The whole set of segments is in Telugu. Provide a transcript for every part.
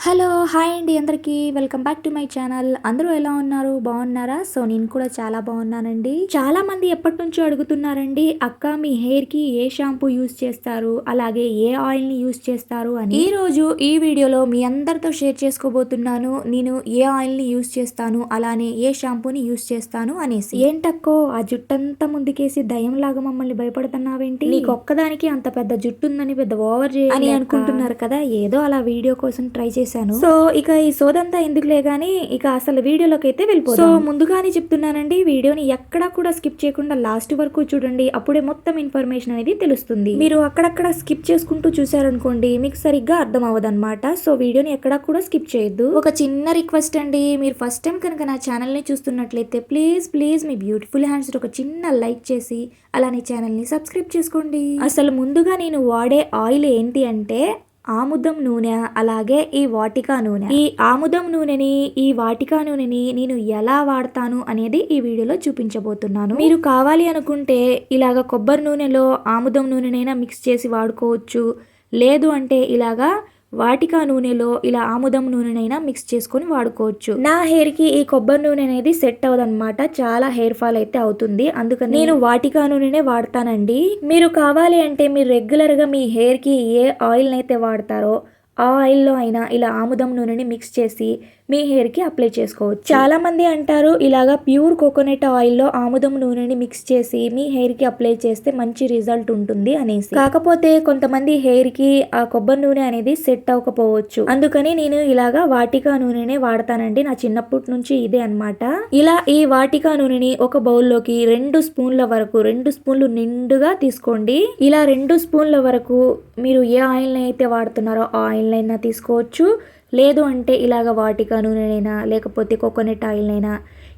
హలో హాయ్ అండి అందరికీ. Welcome back to my channel. అందరూ ఎలా ఉన్నారు? బాగున్నారా? సో నేను కూడా చాలా బాగున్నానండి. చాలా మంది ఎప్పటి నుంచో అడుగుతున్నారండి అక్క మీ హెయిర్కి ఏ షాంపూ యూస్ చేస్తారు? అలాగే ఏ ఆయిల్ని యూస్ చేస్తారు? అని. ఈ రోజు ఈ వీడియోలో మీ అందరితో షేర్ చేసుకోబోతున్నాను నేను ఏ ఆయిల్ని యూస్ చేస్తాను? అలానే ఏ షాంపూని యూస్ చేస్తాను? అనేసి. ఏంటక్కో ఆ జుట్టంతా ముందుకేసి దయ్యంలాగా మమ్మల్ని భయపడుతున్నావేంటి? నీకు ఒక్కదానికి అంత పెద్ద జుట్టు ఉందని పెద్ద ఓవర్ అని అనుకుంటున్నారు కదా ఏదో అలా వీడియో కోసం ట్రై చేశాను. సో ఇక ఈ సోదంతా ఎందుకులే గానీ ఇక అసలు వీడియోలోకి అయితే వెళ్ళిపోతాం సో ముందుగానే చెప్తున్నానండి వీడియోని ఎక్కడా కూడా స్కిప్ చేయకుండా లాస్ట్ వరకు చూడండి అప్పుడే మొత్తం ఇన్ఫర్మేషన్ అనేది తెలుస్తుంది. మీరు అక్కడక్కడ స్కిప్ చేసుకుంటూ చూసారనుకోండి మీకు సరిగ్గా అర్థం అవ్వదన్నమాట సో వీడియోని ఎక్కడా కూడా స్కిప్ చేయొద్దు. ఒక చిన్న రిక్వెస్ట్ అండి మీరు ఫస్ట్ టైం కనుక నా ఛానల్ని చూస్తున్నట్లయితే ప్లీజ్ ప్లీజ్ మీ బ్యూటిఫుల్ హ్యాండ్స్ ఒక చిన్న లైక్ చేసి అలానే ఛానల్ని సబ్స్క్రైబ్ చేసుకోండి. అసలు ముందుగా నేను వాడే ఆయిల్ ఏంటి అంటే ఆముదం నూనె అలాగే ఈ వాటికా నూనె. ఈ ఆముదం నూనెని ఈ వాటికా నూనెని నేను ఎలా వాడతాను అనేది ఈ వీడియోలో చూపించబోతున్నాను. మీరు కావాలి అనుకుంటే ఇలాగ కొబ్బరి నూనెలో ఆముదం నూనెనైనా మిక్స్ చేసి వాడుకోవచ్చు. లేదు అంటే ఇలాగా వాటికా నూనెలో ఇలా ఆముదం నూనెనైనా మిక్స్ చేసుకొని వాడుకోవచ్చు. నా హెయిర్కి ఈ కొబ్బరి నూనె అనేది సెట్ అవ్వదన్నమాట. చాలా హెయిర్ ఫాల్ అయితే అవుతుంది. అందుకని నేను వాటికా నూనెనే వాడతానండి. మీరు కావాలి అంటే మీరు రెగ్యులర్గా మీ హెయిర్కి ఏ ఆయిల్ అయితే వాడతారో ఆ ఆయిల్లో అయినా ఇలా ఆముదం నూనెని మిక్స్ చేసి మీ హెయిర్కి అప్లై చేసుకోవచ్చు. చాలా మంది అంటారు ఇలాగా ప్యూర్ కోకోనట్ ఆయిల్లో ఆముదం నూనెని మిక్స్ చేసి మీ హెయిర్కి అప్లై చేస్తే మంచి రిజల్ట్ ఉంటుంది అనేసి. కాకపోతే కొంతమంది హెయిర్కి ఆ కొబ్బరి నూనె అనేది సెట్ అవ్వకపోవచ్చు. అందుకని నేను ఇలాగా వాటికా నూనెనే వాడతానండి. నా చిన్నప్పటి నుంచి ఇదే అన్నమాట. ఇలా ఈ వాటికా నూనెని ఒక బౌల్లోకి రెండు స్పూన్ల వరకు రెండు స్పూన్లు నిండుగా తీసుకోండి. ఇలా రెండు స్పూన్ల వరకు మీరు ఏ ఆయిల్ని అయితే వాడుతున్నారో ఆ ఆయిల్ అయినా తీసుకోవచ్చు. లేదు అంటే ఇలాగ వాటికా నూనెనైనా లేకపోతే కోకోనట్ ఆయిల్ అయినా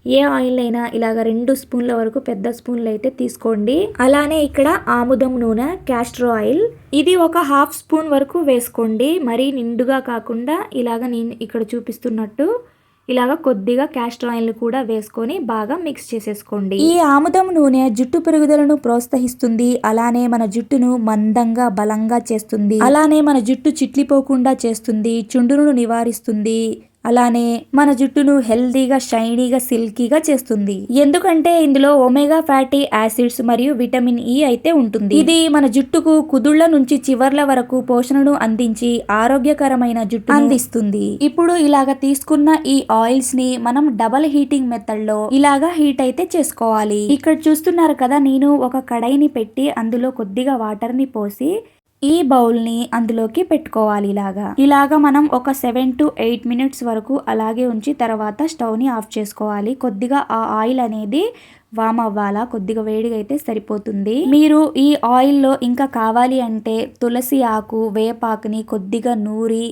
ఏ ఆయిల్ అయినా ఇలాగ రెండు స్పూన్ల వరకు పెద్ద స్పూన్లు అయితే తీసుకోండి. అలానే ఇక్కడ ఆముదం నూనె క్యాస్ట్రో ఆయిల్. ఇది ఒక హాఫ్ స్పూన్ వరకు వేసుకోండి. మరీ నిండుగా కాకుండా ఇలాగ నేను ఇక్కడ చూపిస్తున్నట్టు ఇలాగ కొద్దిగా క్యాస్టర్ ఆయిల్ కూడా వేసుకొని బాగా మిక్స్ చేసేసుకోండి. ఈ ఆముదం నూనె జుట్టు పెరుగుదలను ప్రోత్సహిస్తుంది. అలానే మన జుట్టును మందంగా బలంగా చేస్తుంది. అలానే మన జుట్టు చిట్లిపోకుండా చేస్తుంది. చుండును నివారిస్తుంది. అలానే మన జుట్టును హెల్దీగా షైనీగా సిల్కీగా చేస్తుంది. ఎందుకంటే ఇందులో ఒమేగా ఫ్యాటీ యాసిడ్స్ మరియు విటమిన్ ఇ అయితే ఉంటుంది. ఇది మన జుట్టుకు కుదుళ్ళ నుంచి చివర్ల వరకు పోషణను అందించి ఆరోగ్యకరమైన జుట్టు అందిస్తుంది. ఇప్పుడు ఇలాగ తీసుకున్న ఈ ఆయిల్స్ని మనం డబల్ హీటింగ్ మెథడ్లో ఇలాగా హీట్ అయితే చేసుకోవాలి. ఇక్కడ చూస్తున్నారు కదా నేను ఒక కడాయిని పెట్టి అందులో కొద్దిగా వాటర్ని పోసి ఈ బౌల్ని అందులోకి పెట్టుకోవాలి ఇలాగా. ఇలాగా మనం ఒక సెవెన్ టు ఎయిట్ మినిట్స్ వరకు అలాగే ఉంచి తర్వాత స్టవ్ని ఆఫ్ చేసుకోవాలి. కొద్దిగా ఆ ఆయిల్ అనేది వామ్ అవ్వాలా? కొద్దిగా వేడిగా అయితే సరిపోతుంది. మీరు ఈ ఆయిల్లో ఇంకా కావాలి అంటే తులసి ఆకు వేపాకుని కొద్దిగా నూరి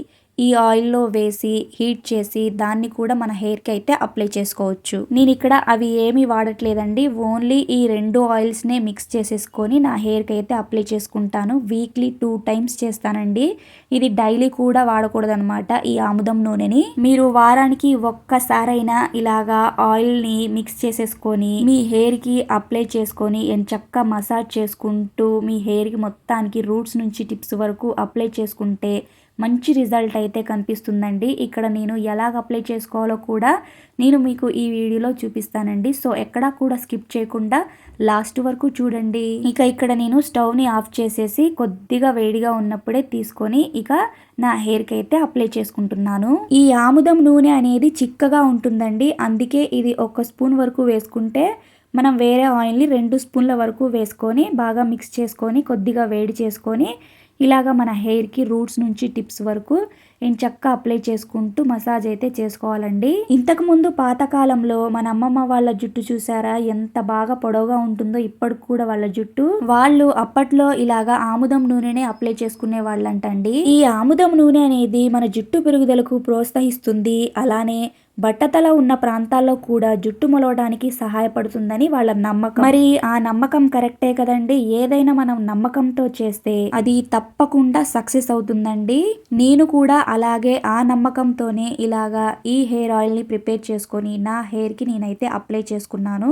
ఈ ఆయిల్లో వేసి హీట్ చేసి దాన్ని కూడా మన హెయిర్కి అయితే అప్లై చేసుకోవచ్చు. నేను ఇక్కడ అవి ఏమీ వాడట్లేదండి. ఓన్లీ ఈ రెండు ఆయిల్స్నే మిక్స్ చేసేసుకొని నా హెయిర్కి అయితే అప్లై చేసుకుంటాను. వీక్లీ టూ టైమ్స్ చేస్తానండి. ఇది డైలీ కూడా వాడకూడదు అనమాట ఈ ఆముదం నూనెని. మీరు వారానికి ఒక్కసారైనా ఇలాగా ఆయిల్ని మిక్స్ చేసేసుకొని మీ హెయిర్కి అప్లై చేసుకొని చక్క మసాజ్ చేసుకుంటూ మీ హెయిర్కి మొత్తానికి రూట్స్ నుంచి టిప్స్ వరకు అప్లై చేసుకుంటే మంచి రిజల్ట్ అయితే కనిపిస్తుందండి. ఇక్కడ నేను ఎలాగ అప్లై చేసుకోవాలో కూడా నేను మీకు ఈ వీడియోలో చూపిస్తానండి. సో ఎక్కడా కూడా స్కిప్ చేయకుండా లాస్ట్ వరకు చూడండి. ఇక ఇక్కడ నేను స్టవ్ని ఆఫ్ చేసేసి కొద్దిగా వేడిగా ఉన్నప్పుడే తీసుకొని ఇక నా హెయిర్కి అయితే అప్లై చేసుకుంటున్నాను. ఈ ఆముదం నూనె అనేది చిక్కగా ఉంటుందండి. అందుకే ఇది ఒక స్పూన్ వరకు వేసుకుంటే మనం వేరే ఆయిల్ని రెండు స్పూన్ల వరకు వేసుకొని బాగా మిక్స్ చేసుకొని కొద్దిగా వేడి చేసుకొని ఇలాగ మన హెయిర్కి రూట్స్ నుంచి టిప్స్ వరకు చక్క అప్లై చేసుకుంటూ మసాజ్ అయితే చేసుకోవాలండి. ఇంతకు ముందు పాతకాలంలో మన అమ్మమ్మ వాళ్ళ జుట్టు చూసారా? ఎంత బాగా పొడవుగా ఉంటుందో ఇప్పటికి కూడా వాళ్ళ జుట్టు. వాళ్ళు అప్పట్లో ఇలాగా ఆముదం నూనెనే అప్లై చేసుకునే వాళ్ళంటండి. ఈ ఆముదం నూనె అనేది మన జుట్టు పెరుగుదలకు ప్రోత్సహిస్తుంది. అలానే బట్టతల ఉన్న ప్రాంతాల్లో కూడా జుట్టు మొలవడానికి సహాయపడుతుందని వాళ్ళ నమ్మకం. మరి ఆ నమ్మకం కరెక్టే కదండి? ఏదైనా మనం నమ్మకంతో చేస్తే అది తప్పకుండా సక్సెస్ అవుతుందండి. నేను కూడా అలాగే ఆ నమ్మకంతోనే ఇలాగా ఈ హెయిర్ ఆయిల్ని ప్రిపేర్ చేసుకొని నా హెయిర్కి నేనైతే అప్లై చేసుకున్నాను.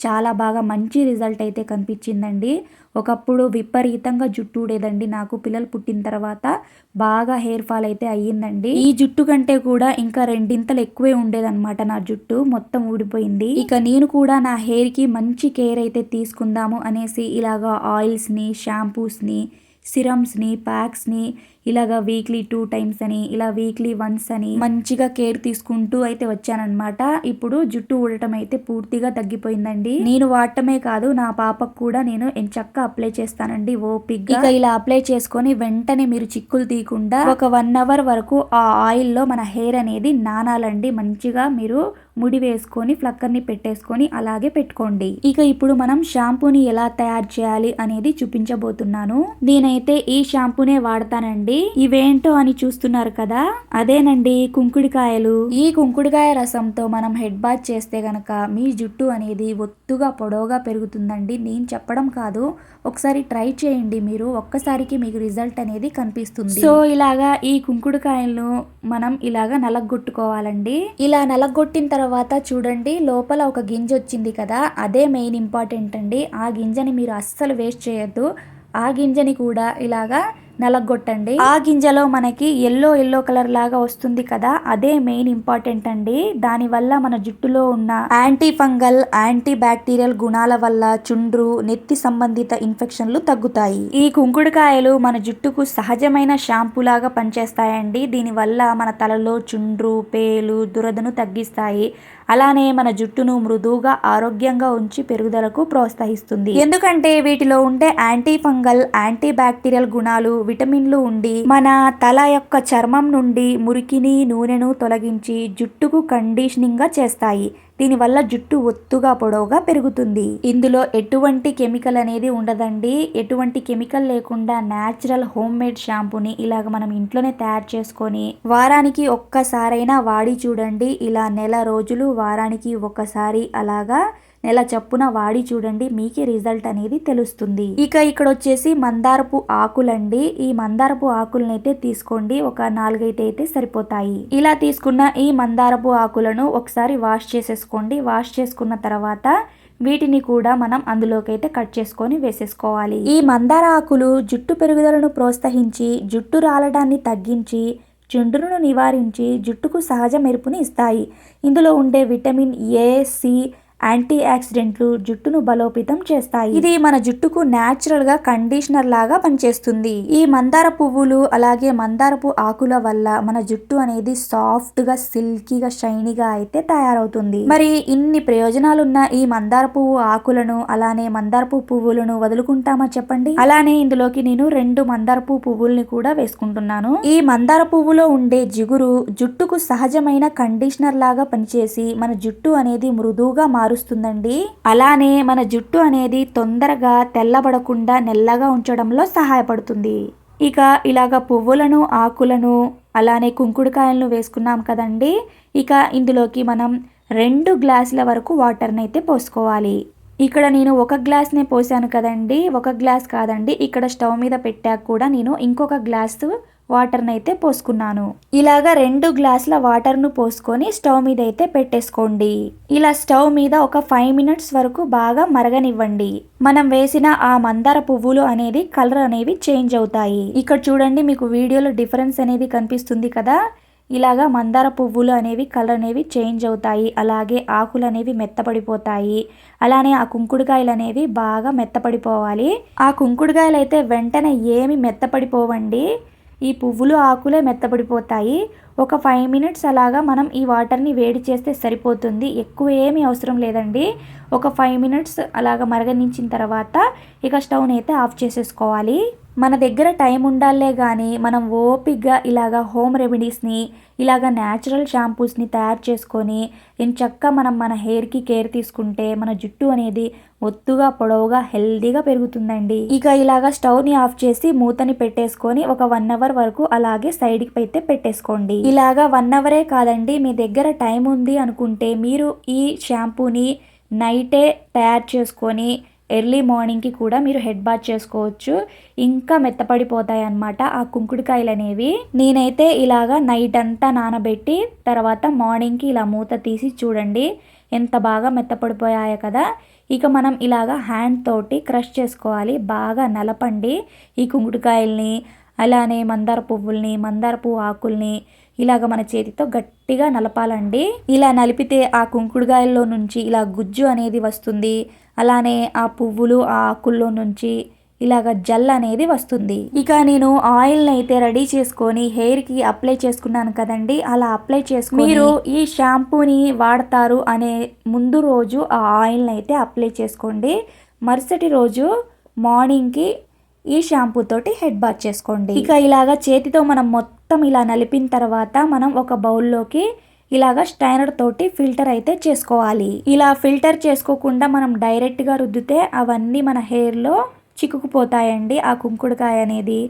చాలా బాగా మంచి రిజల్ట్ అయితే కనిపించిందండి. ఒకప్పుడు విపరీతంగా జుట్టు ఊడేదండి నాకు. పిల్లలు పుట్టిన తర్వాత బాగా హెయిర్ ఫాల్ అయితే అయ్యిందండి. ఈ జుట్టు కంటే కూడా ఇంకా రెండింతలు ఎక్కువే ఉండేదన్నమాట నా జుట్టు. మొత్తం ఊడిపోయింది. ఇక నేను కూడా నా హెయిర్కి మంచి కేర్ అయితే తీసుకుందాము అనేసి ఇలాగా ఆయిల్స్ని షాంపూస్ని సిరమ్స్ని ప్యాక్స్ని ఇలాగా వీక్లీ టూ టైమ్స్ అని ఇలా వీక్లీ వన్స్ అని మంచిగా కేర్ తీసుకుంటూ అయితే వచ్చానన్నమాట. ఇప్పుడు జుట్టు ఊడటం అయితే పూర్తిగా తగ్గిపోయిందండి. నేను వాడటమే కాదు నా పాపకు కూడా నేను ఎంచక్క అప్లై చేస్తానండి ఓపిక్ ఇక ఇలా అప్లై చేసుకొని వెంటనే మీరు చిక్కులు తీయకుండా ఒక వన్ అవర్ వరకు ఆ ఆయిల్లో మన హెయిర్ అనేది నానాలండి. మంచిగా మీరు ముడి వేసుకొని ఫ్లక్కర్ని పెట్టేసుకొని అలాగే పెట్టుకోండి. ఇక ఇప్పుడు మనం షాంపూని ఎలా తయారు చేయాలి అనేది చూపించబోతున్నాను. నేనైతే ఈ షాంపూనే వాడతానండి. ఇవేంటో అని చూస్తున్నారు కదా? అదేనండి కుంకుడికాయలు. ఈ కుంకుడికాయ రసంతో మనం హెడ్ బాత్ చేస్తే గనక మీ జుట్టు అనేది ఒత్తుగా పొడవుగా పెరుగుతుందండి. నేను చెప్పడం కాదు. ఒకసారి ట్రై చేయండి మీరు. ఒక్కసారికి మీకు రిజల్ట్ అనేది కనిపిస్తుంది. సో ఇలాగా ఈ కుంకుడుకాయలను మనం ఇలాగా నలగొట్టుకోవాలండి. ఇలా నలగొట్టిన తర్వాత చూడండి లోపల ఒక గింజ వచ్చింది కదా? అదే మెయిన్ ఇంపార్టెంట్ అండి. ఆ గింజని మీరు అస్సలు వేస్ట్ చేయొద్దు. ఆ గింజని కూడా ఇలాగా నలగొట్టండి. ఆ గింజలో మనకి ఎల్లో ఎల్లో కలర్ లాగా వస్తుంది కదా అదే మెయిన్ ఇంపార్టెంట్ అండి. దాని వల్ల మన జుట్టులో ఉన్న యాంటీ ఫంగల్ యాంటీ బ్యాక్టీరియల్ గుణాల వల్ల చుండ్రు నెత్తి సంబంధిత ఇన్ఫెక్షన్లు తగ్గుతాయి. ఈ కుంకుడుకాయలు మన జుట్టుకు సహజమైన షాంపూ లాగా పనిచేస్తాయండి. దీని వల్ల మన తలలో చుండ్రు పేలు దురదను తగ్గిస్తాయి. అలానే మన జుట్టును మృదువుగా ఆరోగ్యంగా ఉంచి పెరుగుదలకు ప్రోత్సహిస్తుంది. ఎందుకంటే వీటిలో ఉండే యాంటీ ఫంగల్ యాంటీ బ్యాక్టీరియల్ గుణాలు విటమిన్లు ఉండి మన తల యొక్క చర్మం నుండి మురికిని నూనెను తొలగించి జుట్టుకు కండిషనింగ్గా చేస్తాయి. దీనివల్ల జుట్టు ఒత్తుగా పొడవుగా పెరుగుతుంది. ఇందులో ఎటువంటి కెమికల్ అనేది ఉండదండి. ఎటువంటి కెమికల్ లేకుండా న్యాచురల్ హోమ్ మేడ్ షాంపూని ఇలాగ మనం ఇంట్లోనే తయారు చేసుకొని వారానికి ఒక్కసారైనా వాడి చూడండి. ఇలా నెల రోజులు వారానికి ఒకసారి అలాగా నెల చప్పున వాడి చూడండి మీకే రిజల్ట్ అనేది తెలుస్తుంది. ఇక ఇక్కడ వచ్చేసి మందారపు ఆకులండి. ఈ మందారపు ఆకులనైతే తీసుకోండి. ఒక నాలుగైతే అయితే సరిపోతాయి. ఇలా తీసుకున్న ఈ మందారపు ఆకులను ఒకసారి వాష్ చేసేసుకోండి. వాష్ చేసుకున్న తర్వాత వీటిని కూడా మనం అందులోకైతే కట్ చేసుకొని వేసేసుకోవాలి. ఈ మందార ఆకులు జుట్టు పెరుగుదలను ప్రోత్సహించి జుట్టు రాలడాన్ని తగ్గించి చుండ్రును నివారించి జుట్టుకు సహజ మెరుపుని ఇస్తాయి. ఇందులో ఉండే విటమిన్ ఏ సి యాంటీ ఆక్సిడెంట్లు జుట్టును బలోపేతం చేస్తాయి. ఇది మన జుట్టుకు న్యాచురల్గా కండిషనర్ లాగా పనిచేస్తుంది. ఈ మందార పువ్వులు అలాగే మందారపు ఆకుల వల్ల మన జుట్టు అనేది సాఫ్ట్గా సిల్కీగా షైనీగా అయితే తయారవుతుంది. మరి ఇన్ని ప్రయోజనాలున్న ఈ మందార పువ్వు ఆకులను అలానే మందారపు పువ్వులను వదులుకుంటామా చెప్పండి? అలానే ఇందులోకి నేను రెండు మందారపు పువ్వుల్ని కూడా వేసుకుంటున్నాను. ఈ మందార పువ్వులో ఉండే జిగురు జుట్టుకు సహజమైన కండిషనర్ లాగా పనిచేసి మన జుట్టు అనేది మృదువుగా మారు మారుస్తుందండి అలానే మన జుట్టు అనేది తొందరగా తెల్లబడకుండా నెల్లగా ఉంచడంలో సహాయపడుతుంది. ఇక ఇలాగ పువ్వులను ఆకులను అలానే కుంకుడుకాయలను వేసుకున్నాం కదండి. ఇక ఇందులోకి మనం రెండు గ్లాసుల వరకు వాటర్ని అయితే పోసుకోవాలి. ఇక్కడ నేను ఒక గ్లాస్నే పోసాను కదండి. ఒక గ్లాస్ కాదండి. ఇక్కడ స్టవ్ మీద పెట్టాక కూడా నేను ఇంకొక గ్లాసు వాటర్ని అయితే పోసుకున్నాను. ఇలాగా రెండు గ్లాసుల వాటర్ను పోసుకొని స్టవ్ మీద అయితే పెట్టేసుకోండి. ఇలా స్టవ్ మీద ఒక ఫైవ్ మినిట్స్ వరకు బాగా మరగనివ్వండి. మనం వేసిన ఆ మందార పువ్వులు అనేది కలర్ అనేవి చేంజ్ అవుతాయి. ఇక్కడ చూడండి మీకు వీడియోలో డిఫరెన్స్ అనేది కనిపిస్తుంది కదా. ఇలాగా మందార పువ్వులు అనేవి కలర్ అనేవి చేంజ్ అవుతాయి. అలాగే ఆకులు అనేవి మెత్తపడిపోతాయి. అలానే ఆ కుంకుడుకాయలు అనేవి బాగా మెత్తపడిపోవాలి. ఆ కుంకుడుకాయలు అయితే వెంటనే ఏమి మెత్తపడిపోవండి. ఈ పువ్వులు ఆకులే మెత్తపడిపోతాయి ఒక ఫైవ్ మినిట్స్ అలాగా మనం ఈ వాటర్ని వేడి చేస్తే సరిపోతుంది. ఎక్కువ ఏమీ అవసరం లేదండి. ఒక ఫైవ్ మినిట్స్ అలాగ మరగనించిన తర్వాత ఇక స్టవ్ని అయితే ఆఫ్ చేసేసుకోవాలి. మన దగ్గర టైం ఉండాలే కానీ మనం ఓపిక్గా ఇలాగ హోమ్ రెమెడీస్ని ఇలాగ న్యాచురల్ షాంపూస్ని తయారు చేసుకొని చక్క మనం మన హెయిర్కి కేర్ తీసుకుంటే మన జుట్టు అనేది ఒత్తుగా పొడవుగా హెల్దీగా పెరుగుతుందండి. ఇక ఇలాగ స్టవ్ని ఆఫ్ చేసి మూతని పెట్టేసుకొని ఒక వన్ అవర్ వరకు అలాగే సైడ్కి అయితే పెట్టేసుకోండి. ఇలాగా వన్ అవరే కాదండి మీ దగ్గర టైం ఉంది అనుకుంటే మీరు ఈ షాంపూని నైటే తయారు చేసుకొని ఎర్లీ మార్నింగ్కి కూడా మీరు హెడ్ బాత్ చేసుకోవచ్చు. ఇంకా మెత్తపడిపోతాయి అన్నమాట ఆ కుంకుడుకాయలు అనేవి నేనైతే ఇలాగా నైట్ అంతా నానబెట్టి తర్వాత మార్నింగ్కి ఇలా మూత తీసి చూడండి ఎంత బాగా మెత్తపడిపోయాయో కదా. ఇక మనం ఇలాగా హ్యాండ్ తోటి క్రష్ చేసుకోవాలి బాగా నలపండి. ఈ కుంకుడుకాయల్ని అలానే మందార పువ్వుల్ని మందార పువ్వు ఆకుల్ని ఇలాగ మన చేతితో గట్టిగా నలపాలండి. ఇలా నలిపితే ఆ కుంకుడుకాయల్లో నుంచి ఇలా గుజ్జు అనేది వస్తుంది. అలానే ఆ పువ్వులు ఆ ఆకుల్లో నుంచి ఇలాగ జల్ అనేది వస్తుంది. ఇక నేను ఆయిల్ని అయితే రెడీ చేసుకొని హెయిర్కి అప్లై చేసుకున్నాను కదండి అలా అప్లై చేసుకుని మీరు ఈ షాంపూని వాడతారు అనే ముందు రోజు ఆ ఆయిల్ని అయితే అప్లై చేసుకోండి. మరుసటి రోజు మార్నింగ్కి ఈ షాంపూ తోటి హెడ్ బాత్ చేసుకోండి. ఇక ఇలాగా చేతితో మనం మొత్తం ఇలా నలిపిన తర్వాత మనం ఒక బౌల్లోకి ఇలాగా స్టైనర్ తోటి ఫిల్టర్ అయితే చేసుకోవాలి. ఇలా ఫిల్టర్ చేసుకోకుండా మనం డైరెక్ట్గా రుద్దితే అవన్నీ మన హెయిర్లో చిక్కుకుపోతాయండి ఆ కుంకుడుకాయ అనేది.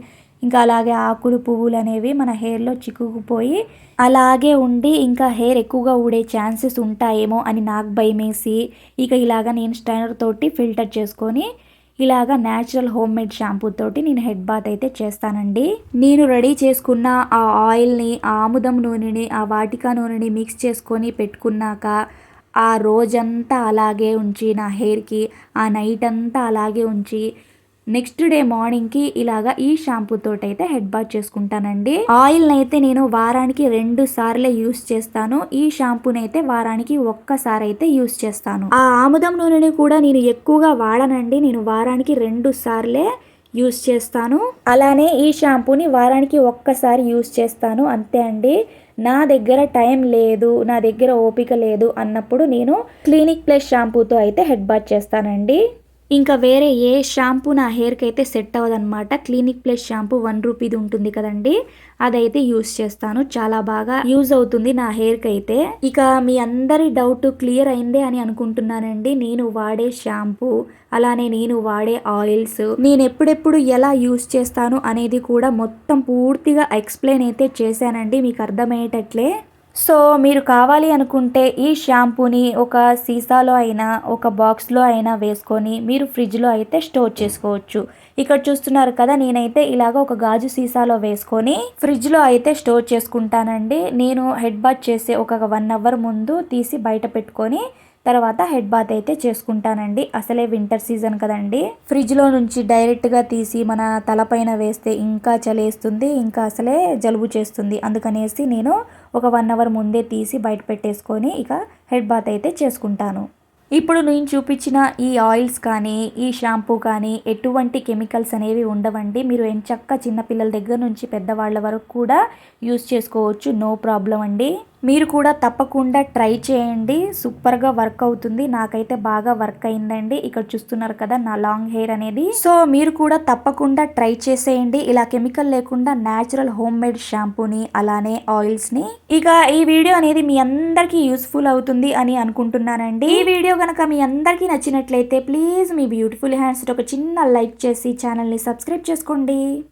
ఇంకా అలాగే ఆకులు పువ్వులు అనేవి మన హెయిర్లో చిక్కుకుపోయి అలాగే ఉండి ఇంకా హెయిర్ ఎక్కువగా ఊడే ఛాన్సెస్ ఉంటాయేమో అని నాకు భయమేసి ఇక ఇలాగ నేను స్టైనర్ తోటి ఫిల్టర్ చేసుకొని ఇలాగ న్యాచురల్ హోమ్ మేడ్ షాంపూ తోటి నేను హెడ్ బాత్ అయితే చేస్తానండి. నేను రెడీ చేసుకున్న ఆ ఆయిల్ని ఆముదం నూనెని ఆ వాటికా నూనెని మిక్స్ చేసుకొని పెట్టుకున్నాక ఆ రోజంతా అలాగే ఉంచి నా హెయిర్కి ఆ నైట్ అంతా అలాగే ఉంచి నెక్స్ట్ డే మార్నింగ్కి ఇలాగా ఈ షాంపూ తోటి అయితే హెడ్ బాత్ చేసుకుంటానండి. ఆయిల్ అయితే నేను వారానికి రెండు సార్లే యూస్ చేస్తాను. ఈ షాంపూని అయితే వారానికి ఒక్కసారి అయితే యూస్ చేస్తాను. ఆ ఆముదం నూనెని కూడా నేను ఎక్కువగా వాడనండి. నేను వారానికి రెండు సార్లే యూస్ చేస్తాను. అలానే ఈ షాంపూని వారానికి ఒక్కసారి యూస్ చేస్తాను. అంతే అండి. నా దగ్గర టైం లేదు నా దగ్గర ఓపిక లేదు అన్నప్పుడు నేను క్లినిక్ ప్లస్ షాంపూతో అయితే హెడ్ బాత్ చేస్తానండి. ఇంకా వేరే ఏ షాంపూ నా హెయిర్కి అయితే సెట్ అవ్వదన్నమాట. క్లినిక్ ప్లస్ షాంపూ వన్ రూపీది ఉంటుంది కదండి. అదైతే యూస్ చేస్తాను. చాలా బాగా యూజ్ అవుతుంది నా హెయిర్కి అయితే ఇక మీ అందరి డౌట్ క్లియర్ అయిందే అని అనుకుంటున్నానండి. నేను వాడే షాంపూ అలానే నేను వాడే ఆయిల్స్ నేను ఎప్పుడెప్పుడు ఎలా యూస్ చేస్తాను అనేది కూడా మొత్తం పూర్తిగా ఎక్స్ప్లెయిన్ అయితే చేశానండి. మీకు అర్థమయ్యేటట్లే. సో మీరు కావాలి అనుకుంటే ఈ షాంపూని ఒక సీసాలో అయినా ఒక బాక్స్లో అయినా వేసుకొని మీరు ఫ్రిడ్జ్లో అయితే స్టోర్ చేసుకోవచ్చు. ఇక్కడ చూస్తున్నారు కదా నేనైతే ఇలాగ ఒక గాజు సీసాలో వేసుకొని ఫ్రిడ్జ్లో అయితే స్టోర్ చేసుకుంటానండి. నేను హెడ్ బాత్ చేసే ఒక వన్ అవర్ ముందు తీసి బయట పెట్టుకొని తర్వాత హెడ్ బాత్ అయితే చేసుకుంటానండి. అసలే వింటర్ సీజన్ కదండి. ఫ్రిడ్జ్లో నుంచి డైరెక్ట్గా తీసి మన తలపైన వేస్తే ఇంకా చలేస్తుంది ఇంకా అసలే జలుబు చేస్తుంది. అందుకనేసి నేను ఒక వన్ అవర్ ముందే తీసి బయట పెట్టేసుకొని ఇక హెడ్ బాత్ అయితే చేసుకుంటాను. ఇప్పుడు నేను చూపించిన ఈ ఆయిల్స్ కానీ ఈ షాంపూ కానీ ఎటువంటి కెమికల్స్ అనేవి ఉండవండి. మీరు ఎంచక్క చిన్నపిల్లల దగ్గర నుంచి పెద్దవాళ్ళ వరకు కూడా యూస్ చేసుకోవచ్చు. నో ప్రాబ్లం అండి. మీరు కూడా తప్పకుండా ట్రై చేయండి. సూపర్గా వర్క్ అవుతుంది. నాకైతే బాగా వర్క్ అయిందండి. ఇక్కడ చూస్తున్నారు కదా నా లాంగ్ హెయిర్ అనేది. సో మీరు కూడా తప్పకుండా ట్రై చేసేయండి. ఇలా కెమికల్ లేకుండా న్యాచురల్ హోమ్ మేడ్ షాంపూని అలానే ఆయిల్స్ని. ఇక ఈ వీడియో అనేది మీ అందరికీ యూస్ఫుల్ అవుతుంది అని అనుకుంటున్నానండి. ఈ వీడియో కనుక మీ అందరికీ నచ్చినట్లయితే ప్లీజ్ మీ బ్యూటిఫుల్ హ్యాండ్స్ ఒక చిన్న లైక్ చేసి ఛానల్ని సబ్స్క్రైబ్ చేసుకోండి.